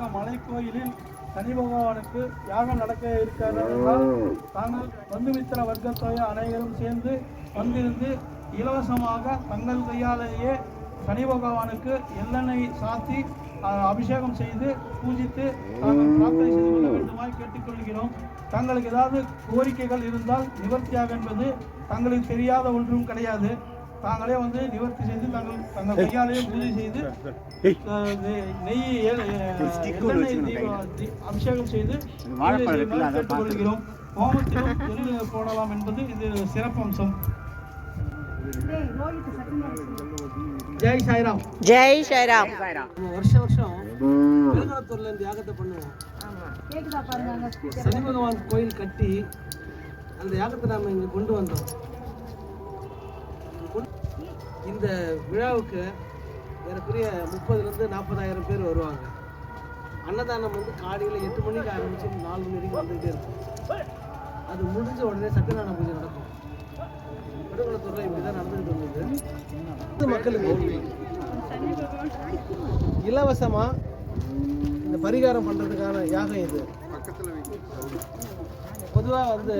பக்கம் மலை கோயிலில் சனி பகவானுக்கு யாகம் நடக்க இருக்கிறார் தாங்கள் பந்துமித்திர வர்க்கத்தோய அனைவரும் சேர்ந்து வந்திருந்து இலவசமாக தங்கள் கையாலேயே சனி பகவானுக்கு எள்ளெண்ணெய் சாத்தி அபிஷேகம் செய்து பூஜித்து தாங்கள் பிரார்த்தனை செய்து கொள்ள வேண்டுமாய் கேட்டுக்கொள்கிறோம். தங்களுக்கு ஏதாவது கோரிக்கைகள் இருந்தால் நிவர்த்தியாக என்பது தங்களுக்கு தெரியாத ஒன்றும் கிடையாது. தாங்களே வந்து நிவர்த்தி செய்து தங்கள் தங்கள் கையாலேயே பூஜை செய்து நெய் அபிஷேகம் செய்து கேட்டுக்கொள்கிறோம் ஹோமத்திலும் போடலாம் என்பது இது சிறப்பம்சம் ஜெய் சாய்ராம். ஜெய் நம்ம வருஷம் வருஷம் பெருங்கலத்தூர்ல இருந்து யாகத்தை பண்ணுவோம் சனி பகவான் கோயில் கட்டி அந்த யாகத்தை நாம இங்க கொண்டு வந்தோம். இந்த விழாவுக்கு ஏறக்குரிய முப்பதுலேருந்து நாற்பதாயிரம் பேர் வருவாங்க. அன்னதானம் வந்து காலையில் எட்டு மணிக்கு ஆரம்பித்து நாலு மணி வரைக்கும் வந்துகிட்டே இருக்கும். அது முடிஞ்ச உடனே சத்யநாராயண பூஜை நடக்கும். பெருங்குளத்தூரில் இப்படி தான் நடந்துகிட்டு இருந்தது. மக்களுக்கு இலவசமாக இந்த பரிகாரம் பண்ணுறதுக்கான யாகம் இது பொதுவா வந்து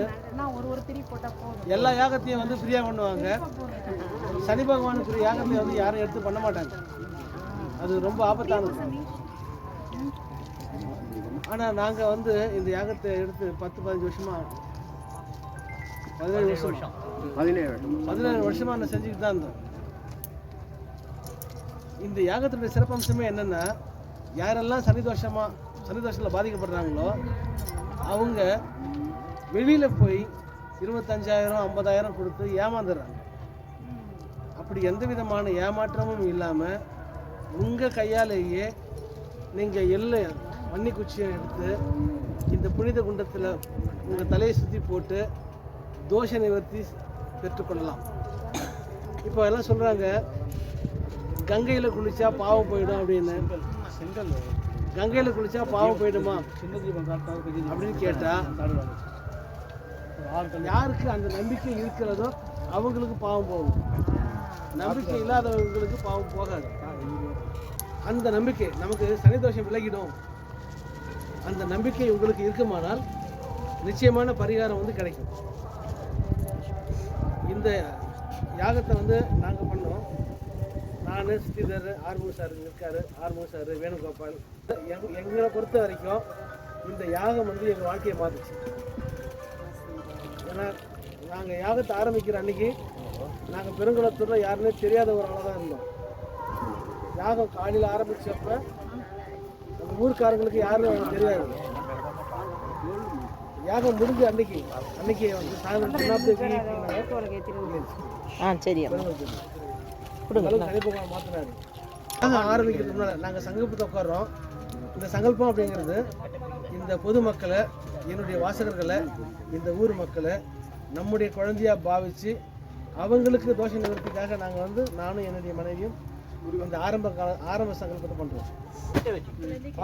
எல்லா யாகத்தையும் வந்து ஃப்ரீயா பண்ணுவாங்க. சனி பகவானுக்கு யாகத்தை வந்து யாரும் எடுத்து பண்ண மாட்டாங்க. அது ரொம்ப ஆபத்தானது. ஆனா நாங்க வந்து இந்த யாகத்தை எடுத்து பத்து பதினஞ்சு வருஷமா பதினேழு வருஷம் பதினேழு வருஷமா. நான் செஞ்சுக்கிட்டு தான் இருந்தோம் இந்த யாகத்துடைய சிறப்பம்சமே என்னன்னா யாரெல்லாம் சனிதோஷமா சனிதோஷத்தில் பாதிக்கப்படுறாங்களோ அவங்க வெளியில போய் இருபத்தஞ்சாயிரம் ஐம்பதாயிரம் கொடுத்து ஏமாந்துடுறாங்க. அப்படி எந்த விதமான ஏமாற்றமும் இல்லாமல் உங்கள் கையாலேயே நீங்கள் எல்லை மண்ணி குச்சியை எடுத்து இந்த புனித குண்டத்தில் உங்கள் தலையை சுற்றி போட்டு தோஷ நிவர்த்தி பெற்றுக்கொள்ளலாம். இப்போ எல்லாம் சொல்கிறாங்க கங்கையில் குளிச்சா பாவம் போயிடும் அப்படின்னு. கங்கையில் குளிச்சா பாவம் போயிடுமா? சின்ன தீபம் அப்படின்னு கேட்டா யாருக்கு அந்த நம்பிக்கை இருக்கிறதோ அவங்களுக்கு பாவம் போகும். நம்பிக்கை இல்லாதவங்களுக்கு பாவம் போகாது. அந்த நம்பிக்கை நமக்கு சனிதோஷம் விலகிடும். அந்த நம்பிக்கை உங்களுக்கு இருக்குமானால் நிச்சயமான பரிகாரம் வந்து கிடைக்கும். இந்த யாகத்தை வந்து நாங்கள் பண்ணோம். நான் ஸ்ரீதர் ஆர்மூர் சார் இருக்காரு. ஆர்மூர் சார் வேணுகோபால். எங்க- எங்களை பொறுத்த வரைக்கும் இந்த யாகம் வந்து எங்கள் வாழ்க்கையை மாற்றுச்சு ஏன்னா நாங்கள் யாகத்தை ஆரம்பிக்கிற அன்னைக்கு நாங்கள் பெருங்குளத்தூரில் யாருன்னே தெரியாத ஒரு ஆளாக தான் இருந்தோம். யாகம் காலையில் ஆரம்பிச்சப்ப அந்த ஊர்க்காரங்களுக்கு யாரும் தெரியாது. யாகம் முடிஞ்ச அன்னைக்கு அன்னைக்கு வந்து சாயந்தரம் ஆ சரி கொடுங்க யாகம் ஆரம்பிக்கிறதுக்கு முன்னாடி நாங்கள் சங்கல்பத்தை உட்கார்றோம். இந்த சங்கல்பம் அப்படிங்கிறது இந்த பொதுமக்களை என்னுடைய வாசகர்களை இந்த ஊர் மக்களை நம்முடைய குழந்தையா பாவிச்சு அவங்களுக்கு தோஷ நிவர்த்திக்காக நாங்கள் வந்து நானும் என்னுடைய மனைவியும் இந்த ஆரம்ப கால ஆரம்ப சங்கல்பத்தை பண்ணுறோம்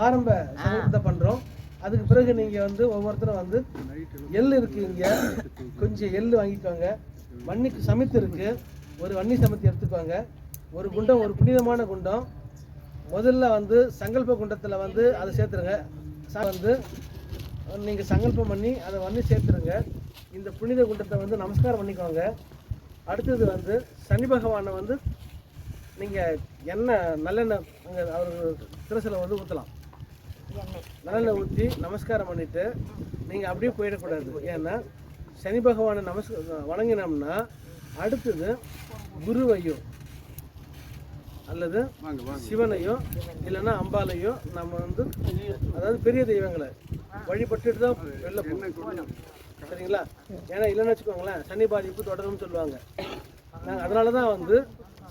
ஆரம்ப சங்கல்பத்தை பண்ணுறோம் அதுக்கு பிறகு நீங்கள் வந்து ஒவ்வொருத்தரும் வந்து எள்ளு இருக்கு இங்கே. கொஞ்சம் எள்ளு வாங்கிக்கோங்க. வன்னிக்கு சமைத்து இருக்கு. ஒரு வன்னி சமத்தி எடுத்துக்கோங்க ஒரு குண்டம் ஒரு புனிதமான குண்டம். முதல்ல வந்து சங்கல்ப குண்டத்தில் வந்து அதை சேர்த்துருங்க. வந்து நீங்கள் சங்கல்பம் பண்ணி அதை வந்து சேர்த்துருங்க. இந்த புனித குண்டத்தை வந்து நமஸ்காரம் பண்ணிக்கோங்க. அடுத்தது வந்து சனி பகவானை வந்து நீங்கள் எண்ணெய் நல்லெண்ணெய் அங்கே அவர் திருசில வந்து ஊற்றலாம் நல்லெண்ணெய் ஊற்றி நமஸ்காரம் பண்ணிவிட்டு நீங்கள் அப்படியே போயிடக்கூடாது. ஏன்னா சனி பகவானை நமஸ்க வணங்கினோம்னா அடுத்தது குருவையோ அல்லது சிவனையோ இல்லைன்னா அம்பாலையோ நம்ம வந்து அதாவது பெரிய தெய்வங்களை வழிபட்டுட்டு தான் வெளில போகணும். சரிங்களா? ஏன்னா இல்லைன்னு வச்சுக்கோங்களேன் சனி பாதிப்பு தொடரும்னு சொல்லுவாங்க. நான் அதனால தான் வந்து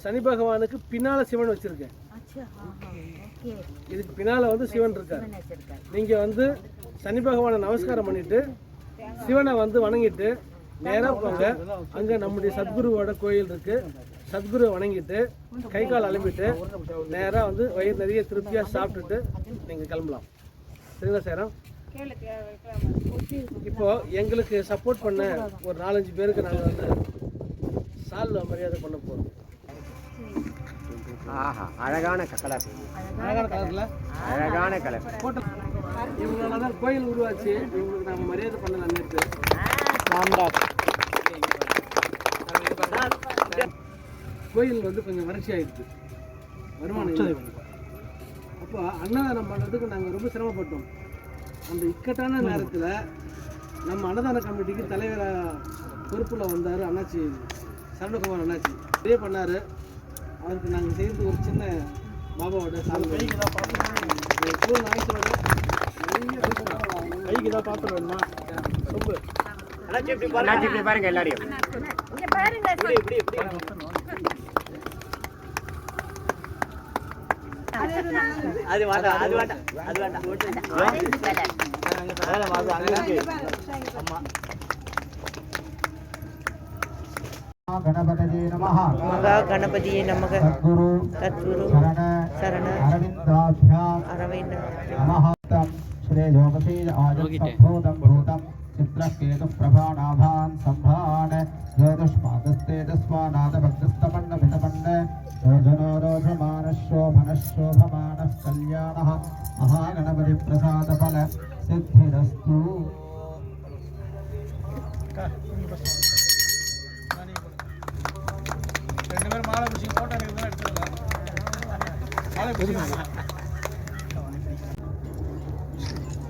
சனி பகவானுக்கு பின்னால சிவன் வச்சிருக்கேன். இதுக்கு பின்னால வந்து சிவன் இருக்கார். நீங்க வந்து சனி பகவானை நமஸ்காரம் பண்ணிட்டு சிவனை வந்து வணங்கிட்டு நேரா போங்க. அங்க நம்முடைய சத்குருவோட கோயில் இருக்கு. சத்குருவை வணங்கிட்டு கை கால் அலம்பிட்டு நேரா வந்து வயிறு நிறைய திருப்தியா சாப்பிட்டுட்டு நீங்க கிளம்பலாம். சரிங்களா சேரம் இப்போ எங்களுக்கு சப்போர்ட் பண்ண ஒரு நாலஞ்சு பேருக்கு நாங்கள் வந்து சால்வ மரியாதை பண்ண போகிறோம் ஆஹா அழகான கலர். அழகான கலர்ல? அழகான கலர். போட்டோ இவங்களால தான் கோயில் உருவாச்சு. இவங்களுக்கு நம்ம மரியாதை பண்ணலாம் நேற்று ராம்ராஜ் கோயில் வந்து கொஞ்சம் வறட்சி ஆயிடுச்சு வருமானம். அப்போ அன்னதானம் பண்ணுறதுக்கு நாங்கள் ரொம்ப சிரமப்பட்டோம். அந்த இக்கட்டான நேரத்தில் நம்ம அன்னதான கமிட்டிக்கு தலைவராக பொறுப்பில் வந்தார் அண்ணாச்சி சரணகுமார் அண்ணாச்சி. இதே பண்ணார். அவருக்கு நாங்கள் செய்கிறது ஒரு சின்ன பாபாவோட. கைக்கு ஏதாவது பாத்திரம் வேணுமா? ரொம்ப. அண்ணாச்சி இப்படி பாருங்க? எல்லாரையும்? அது வேண்டாம் அது வேண்டாம் அது வேண்டாம் தத்குரு சரண அரவிந்தாபியா அரவிந்த் ஸ்ரீ யோகசீல ஆஜம் சம்போதம் பூதம். चित्रकेतुप्रभाणाभान् सम्भान् ज्योतिष्पादस्तेजस्वानादभक्तस्तमण्डमितमण्ड रोधनो रोधमानशोभनशोभमानः कल्याणः महागणपतिप्रसादफल सिद्धिरस्तु ரெண்டு பேரும் மாலை பிடிச்சி ஃபோட்டோ எடுக்கிறதா எடுத்துக்கலாம் மாலை பிடிச்சி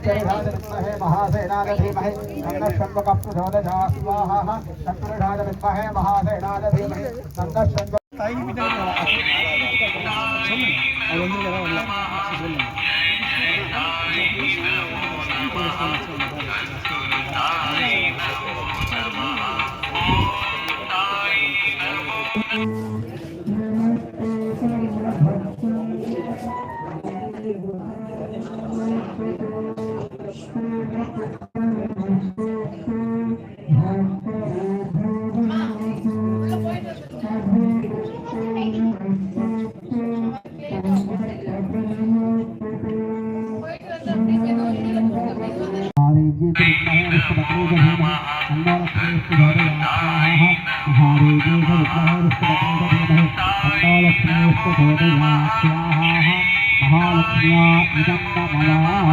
शक्तिधादमित्महे महासेनाय धीमहि तन्नः शम्बकप्रचोदयास्वाहा शक्तिधादमित्महे महालक्ष्म्या इदं नमः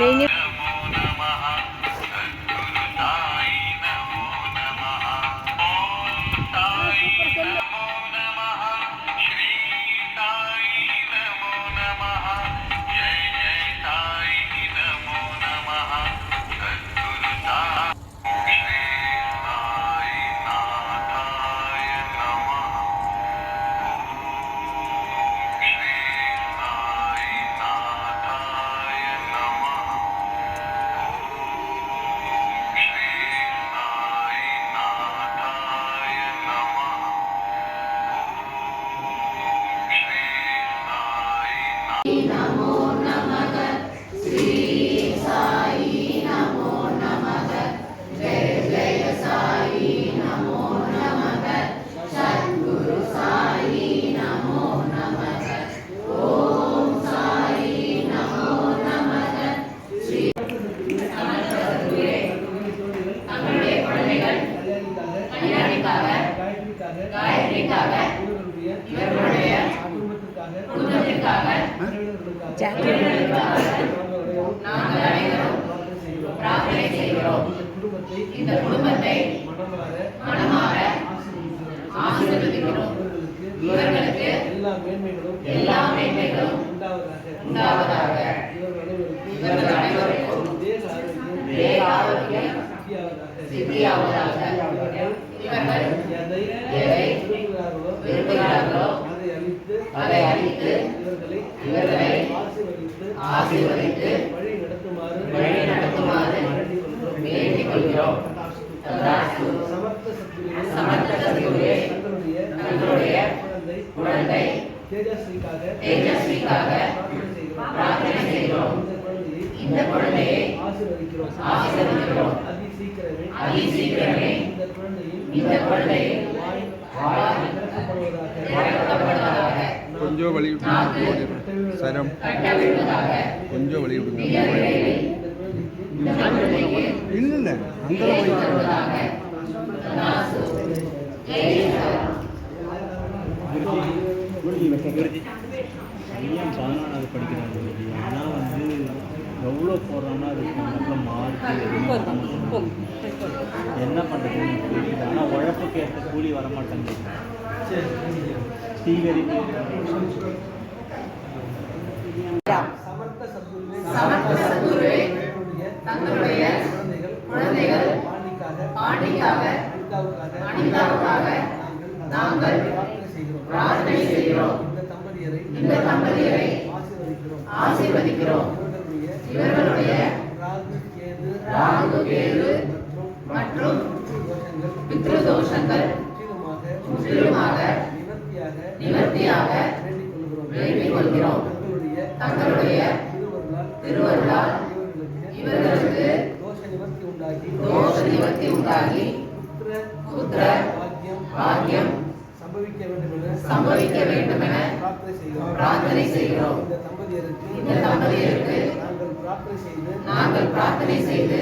நெய் எல்லா மேன்மைகளும் எல்லா மேன்மைகளும் உண்டாவதாக. உண்டாவதாக. இவர்கள் அனைவருக்கும் இவர்கள் அனைவருக்கும் தேக சித்தியாவதாக. இவர்கள் எதை விரும்புகிறார்களோ அதை அளித்து இவர்களை ஆசீர்வதித்து வழி நடத்துமாறு வேண்டிக் கொள்கிறோம். சமர்த்த சத்குருவே தங்களுடைய குழந்தை தேஜஸ்விக்காக பிரார்த்தனை செய்கிறோம். இந்த குழந்தையை ஆசீர்வதிக்கிறோம். அதி சீக்கிரமே இந்த குழந்தையின் வாய் திறக்கப்படுவதாக கொஞ்சம் வழி சரம். கொஞ்சம் வழி விடுங்க இல்லை இல்லை. அந்த பையன் பதினாலாவது படிக்கிறாங்க குருஜி ஆனால் வந்து எவ்வளோ போடுறான்னா அதுக்கு நல்ல மார்க் என்ன பண்ணுறதுன்னு எனக்கு ஆனால் உழைப்புக்கு ஏற்ற கூலி வர மாட்டேங்குது ஸ்ரீவரி சமர்த்த சத்குருவே தங்களுடைய குழந்தைகள் பாண்டிக்காக அனிதாவுக்காக நாங்கள் பிரார்த்தனை செய்கிறோம். இந்த தம்பதியரை ஆசீர்வதிக்கிறோம். இவர்களுடைய ராகு கேது மற்றும் பித்ருதோஷங்கள் முற்றிலுமாக நிவர்த்தியாக வேண்டிக் கொள்கிறோம் தங்களுடைய திருவருளால் இவர்களுக்கு தோஷ நிவர்த்தி உண்டாகி புத்திர பாக்கியம் சம்பவிக்க வேண்டும் என பிரார்த்தனை செய்கிறோம் இந்த தம்பதியருக்கு நாங்கள் பிரார்த்தனை செய்து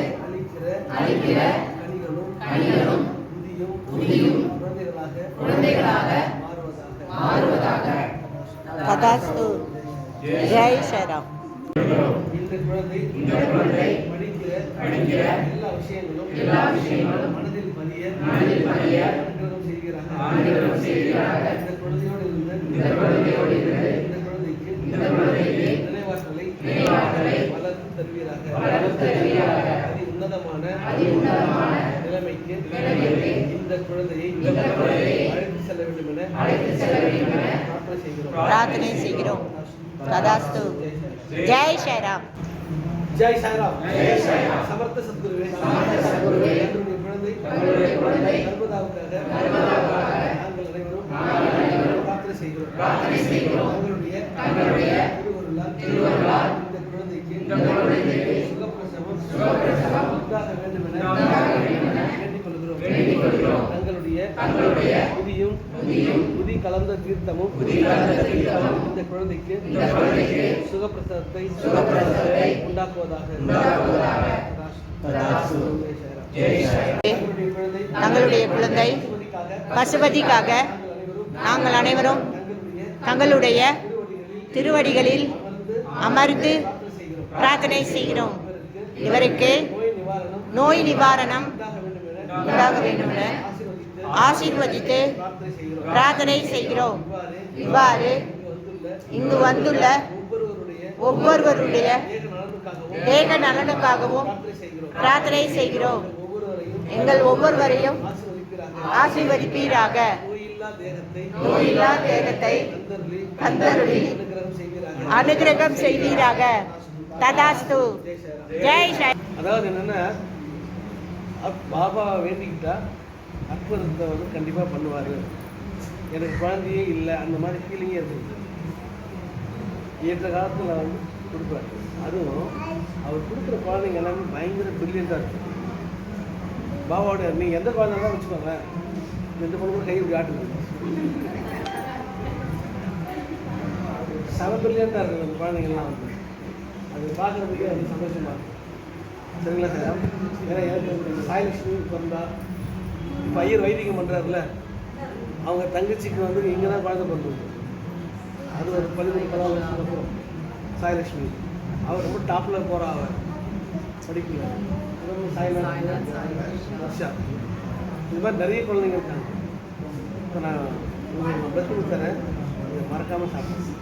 அளிக்கிற கனிகளும் புதியும் குழந்தைகளாக மாறுவதாக. ததாஸ்து ஜெய் ஸ்ரீராம் இந்த குழந்தை இந்த குழந்தை படிக்கிற படிக்கிற எல்லா விஷயங்களும் எல்லா விஷயங்களும் மனதில் பதிய மனதில் பதிய அனுகிரகம் செய்கிறாங்க அனுகிரகம் செய்கிறாங்க இந்த குழந்தையோடு இருந்து இந்த குழந்தையோடு இருந்து இந்த குழந்தைக்கு இந்த குழந்தைக்கு நினைவாற்றலை நினைவாற்றலை வளர்த்து தருவீராக வளர்த்து தருவீராக அதி உன்னதமான அதி உன்னதமான நிலைமைக்கு நிலைமைக்கு இந்த குழந்தையை இந்த குழந்தையை அழைத்து செல்ல வேண்டும் என அழைத்து செல்ல வேண்டும் என பிரார்த்தனை செய்கிறோம். பிரார்த்தனை செய்கிறோம் ததாஸ்து ஜெய் ஸ்ரீராம். ஜெய் சாய்ராம் ஜெய் சாய்ராம் சமர்த்த சத்குருவே. சமர்த்த சத்குருவே. என்னுடைய குழந்தை தங்களுடைய புதியும் புதி கலந்த தீர்த்தமும் இந்த குழந்தைக்கு சுகப்பிரசவத்தை உண்டாக்குவதாக. தங்களுடைய குழந்தை பசுபதிக்காக நாங்கள் அனைவரும் தங்களுடைய திருவடிகளில் அமர்ந்து பிரார்த்தனை செய்கிறோம். இவருக்கு நோய் நிவாரணம் உண்டாக வேண்டும் என ஆசீர்வதித்து பிரார்த்தனை செய்கிறோம். இவ்வாறு இங்கு வந்துள்ள ஒவ்வொருவருடைய தேக நலனுக்காகவும் பிரார்த்தனை செய்கிறோம். எங்கள் ஒவ்வொருவரையும் ஆசீர்வதிப்பீராக. நோயில்லா தேகத்தை தந்தருளி அனுகிரகம் செய்வீராக. ததாஸ்து. ஜெய் அதாவது என்னன்னா அப்- பாபா வேண்டிக்கிட்டா அற்புதத்தை வந்து கண்டிப்பாக பண்ணுவார். எனக்கு குழந்தையே இல்லை அந்த மாதிரி ஃபீலிங்கே இருக்குது ஏற்ற காலத்தில் வந்து கொடுப்பாரு. அதுவும் அவர் கொடுக்குற குழந்தைங்க எல்லாமே பயங்கர பிரில்லியண்ட்டாக இருக்கும். பாபாவோட நீங்கள் எந்த குழந்தை தான் வச்சுக்கோங்க. எந்த பொண்ணு கூட கை இப்படி ஆட்டுங்க செவ இருக்குது அந்த குழந்தைங்கள்லாம் வந்து. அது பார்க்குறதுக்கே அது சந்தோஷமாக இருக்கும் சரிங்களா சார்? ஏன்னா எனக்கு சாயலட்சுமி பிறந்தா இப்போ ஐயர் வைத்தியம் பண்ணுறாருல அவங்க தங்கச்சிக்கு வந்து இங்கே தான் குழந்தை பிறந்தது அது ஒரு பள்ளி பதினாலு வருஷத்துக்கு சாயலட்சுமி அவர் ரொம்ப டாப்பில் போகிறா அவர் படிக்கல வர்ஷா இது மாதிரி நிறைய குழந்தைங்க இருக்காங்க. இப்போ நான் உங்களுக்கு பெஸ்ட் கொடுத்தரேன் மறக்காமல் சாப்பிடுங்க.